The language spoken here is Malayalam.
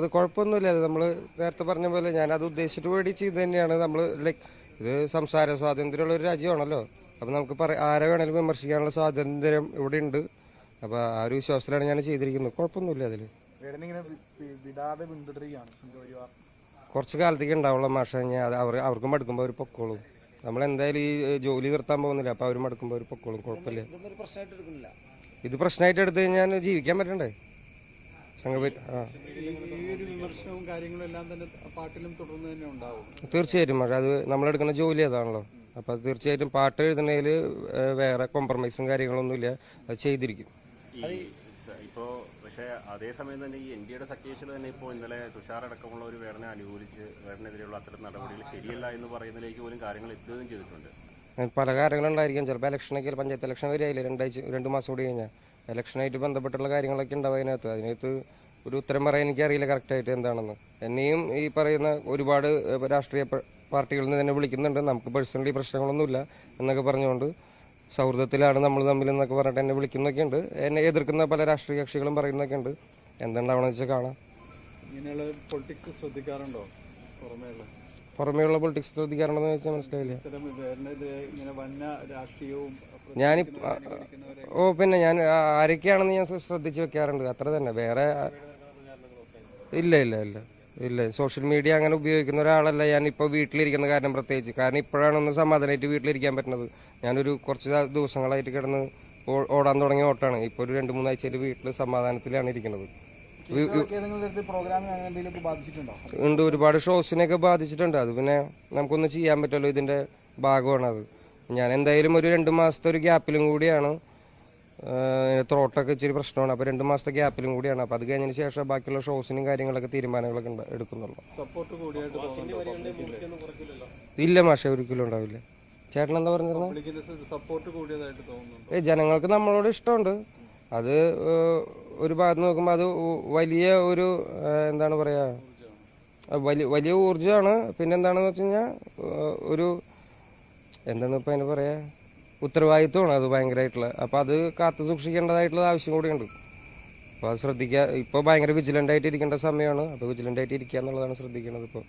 അത് കുഴപ്പമൊന്നുമില്ല. അത് നമ്മൾ നേരത്തെ പറഞ്ഞ പോലെ ഞാൻ അത് ഉദ്ദേശിച്ചിട്ട് വേണ്ടി ചെയ്ത് തന്നെയാണ് നമ്മൾ ലൈക്ക് ഇത് സംസാര സ്വാതന്ത്ര്യമുള്ള ഒരു രാജ്യമാണല്ലോ. അപ്പം നമുക്ക് പറ ആരെ വേണേലും വിമർശിക്കാനുള്ള സ്വാതന്ത്ര്യം ഇവിടെ ഉണ്ട്. അപ്പോൾ ആ ഒരു വിശ്വാസത്തിലാണ് ഞാൻ ചെയ്തിരിക്കുന്നത്. കുഴപ്പമൊന്നുമില്ല അതിൽ കുറച്ച് കാലത്തേക്ക് ഉണ്ടാവുള്ള മാഷ. ഞാൻ അവർ അവർക്കും മടുക്കുമ്പോൾ അവർ പൊക്കോളും. നമ്മൾ എന്തായാലും ഈ ജോലി നിർത്താൻ പോകുന്നില്ല. അപ്പോൾ അവർ മടുക്കുമ്പോൾ അവർ പൊക്കോളും. കുഴപ്പമില്ല. ഇത് പ്രശ്നമായിട്ട് എടുത്തു കഴിഞ്ഞാൽ ജീവിക്കാൻ പറ്റണ്ടേ? സംഘപരി ആ. ഈ ഒരു വിമർശനവും കാര്യങ്ങളും എല്ലാം തന്നെ പാട്ടിലും തുടർന്ന് തന്നെ ഉണ്ടാവും. തീർച്ചയായിട്ടും പക്ഷെ അത് നമ്മളെടുക്കുന്ന ജോലി അതാണല്ലോ. അപ്പോൾ തീർച്ചയായിട്ടും പാട്ട് എഴുതുന്നതിൽ വേറെ കോംപ്രമൈസും കാര്യങ്ങളൊന്നുമില്ല. അത് ചെയ്തിരിക്കും. ഇപ്പോ പക്ഷേ അതേസമയം തന്നെ ഈ എൻ ഡിയുടെ സഖ്യേഷിൽ തന്നെ ഇപ്പോൾ ഇന്നലെ തുഷാർ അടക്കമുള്ള ഒരു വേടനെ അനുകൂലിച്ച് വേടനെതിരെയുള്ള അത്തരം നടപടികൾ ശരിയല്ല എന്ന് പറയുന്നതിലേക്ക് പോലും കാര്യങ്ങൾ എത്തുകയും ചെയ്തിട്ടുണ്ട്. പല കാര്യങ്ങളുണ്ടായിരിക്കും. ചിലപ്പോൾ ഇലക്ഷനൊക്കെ പഞ്ചായത്ത് ഇലക്ഷൻ വരെയായില്ലേ രണ്ടാഴ്ച രണ്ട് മാസം കൂടി കഴിഞ്ഞാൽ ഇലക്ഷനായിട്ട് ബന്ധപ്പെട്ടുള്ള കാര്യങ്ങളൊക്കെ ഉണ്ടാവും അതിനകത്ത്. അതിനകത്ത് ഒരു ഉത്തരം പറയാൻ എനിക്കറിയില്ല കറക്റ്റായിട്ട് എന്താണെന്ന്. എന്നെയും ഈ പറയുന്ന ഒരുപാട് രാഷ്ട്രീയ പാർട്ടികളിൽ നിന്ന് തന്നെ വിളിക്കുന്നുണ്ട്. നമുക്ക് പേഴ്സണലി പ്രശ്നങ്ങളൊന്നുമില്ല എന്നൊക്കെ പറഞ്ഞുകൊണ്ട് സൗഹൃദത്തിലാണ് നമ്മൾ തമ്മിൽ എന്നൊക്കെ പറഞ്ഞിട്ട് എന്നെ വിളിക്കുന്നൊക്കെ ഉണ്ട് എന്നെ എതിർക്കുന്ന പല രാഷ്ട്രീയ കക്ഷികളും പറയുന്നൊക്കെ ഉണ്ട് എന്തുണ്ടാവണമെന്ന് വെച്ചാൽ കാണാം. ഇങ്ങനെയുള്ള പൊളിറ്റിക്സ് ശ്രദ്ധിക്കാറുണ്ടോ? പുറമേയുള്ള പുറമേയുള്ള പൊളിറ്റിക്സ് ശ്രദ്ധിക്കാറുണ്ടെന്ന് വെച്ചാൽ മനസ്സിലായില്ല. ഞാൻ ഓ പിന്നെ ഞാൻ ആരൊക്കെയാണെന്ന് ഞാൻ ശ്രദ്ധിച്ചു വെക്കാറുണ്ട്. അത്ര തന്നെ. വേറെ ഇല്ല ഇല്ല ഇല്ല ഇല്ല. സോഷ്യൽ മീഡിയ അങ്ങനെ ഉപയോഗിക്കുന്ന ഒരാളല്ല ഞാൻ ഇപ്പോൾ വീട്ടിലിരിക്കുന്ന കാരണം പ്രത്യേകിച്ച്. കാരണം ഇപ്പോഴാണ് ഒന്ന് സമാധാനമായിട്ട് വീട്ടിലിരിക്കാൻ പറ്റുന്നത്. ഞാനൊരു കുറച്ച് ദിവസങ്ങളായിട്ട് കിടന്ന് ഓടാൻ തുടങ്ങിയ ഓട്ടാണ് ഇപ്പോൾ ഒരു രണ്ട് മൂന്നാഴ്ചയിൽ വീട്ടിൽ സമാധാനത്തിലാണ് ഇരിക്കുന്നത്. ഉണ്ട് ഒരുപാട് ഷോസിനെയൊക്കെ ബാധിച്ചിട്ടുണ്ട്. അത് പിന്നെ നമുക്കൊന്നും ചെയ്യാൻ പറ്റുമല്ലോ ഇതിന്റെ ഭാഗമാണ് അത്. ഞാൻ എന്തായാലും ഒരു രണ്ട് മാസത്തെ ഒരു ഗ്യാപ്പിലും കൂടിയാണ്. ത്രോട്ടൊക്കെ ഇച്ചിരി പ്രശ്നമാണ്. അപ്പോൾ രണ്ട് മാസത്തെ ഗ്യാപ്പിലും കൂടിയാണ്. അപ്പോൾ അത് കഴിഞ്ഞതിന് ശേഷം ബാക്കിയുള്ള ഷോസിനും കാര്യങ്ങളൊക്കെ തീരുമാനങ്ങളൊക്കെ എടുക്കുന്നുള്ളു എടുക്കുന്നുള്ളൂ. സപ്പോർട്ട് കൂടിയായിട്ട് തോന്നുന്നുണ്ടോ? ഇല്ല മാഷെ ഒരിക്കലും ഉണ്ടാവില്ല. ചേട്ടൻ എന്താ പറഞ്ഞിരുന്നത് തോന്നുന്നുണ്ടോ? ഏ ജനങ്ങൾക്ക് നമ്മളോട് ഇഷ്ടമുണ്ട്. അത് ഒരു ഭാഗത്ത് നോക്കുമ്പോൾ അത് വലിയ ഒരു എന്താണ് പറയുക വലിയ വലിയ ഊർജമാണ്. പിന്നെന്താണെന്ന് വെച്ച് കഴിഞ്ഞാൽ ഒരു എന്താണ് ഇപ്പം അതിന് പറയുക ഉത്തരവാദിത്വമാണ് അത് ഭയങ്കരമായിട്ടുള്ള അപ്പോൾ അത് കാത്തു സൂക്ഷിക്കേണ്ടതായിട്ടുള്ള ആവശ്യം കൂടിയുണ്ട്. അപ്പോൾ അത് ശ്രദ്ധിക്കുക ഇപ്പോൾ ഭയങ്കര വിജിലന്റ് ആയിട്ട് ഇരിക്കേണ്ട സമയമാണ്. അപ്പോൾ വിജിലന്റ് ആയിട്ട് ഇരിക്കുക എന്നുള്ളതാണ് ശ്രദ്ധിക്കേണ്ടത് ഇപ്പോൾ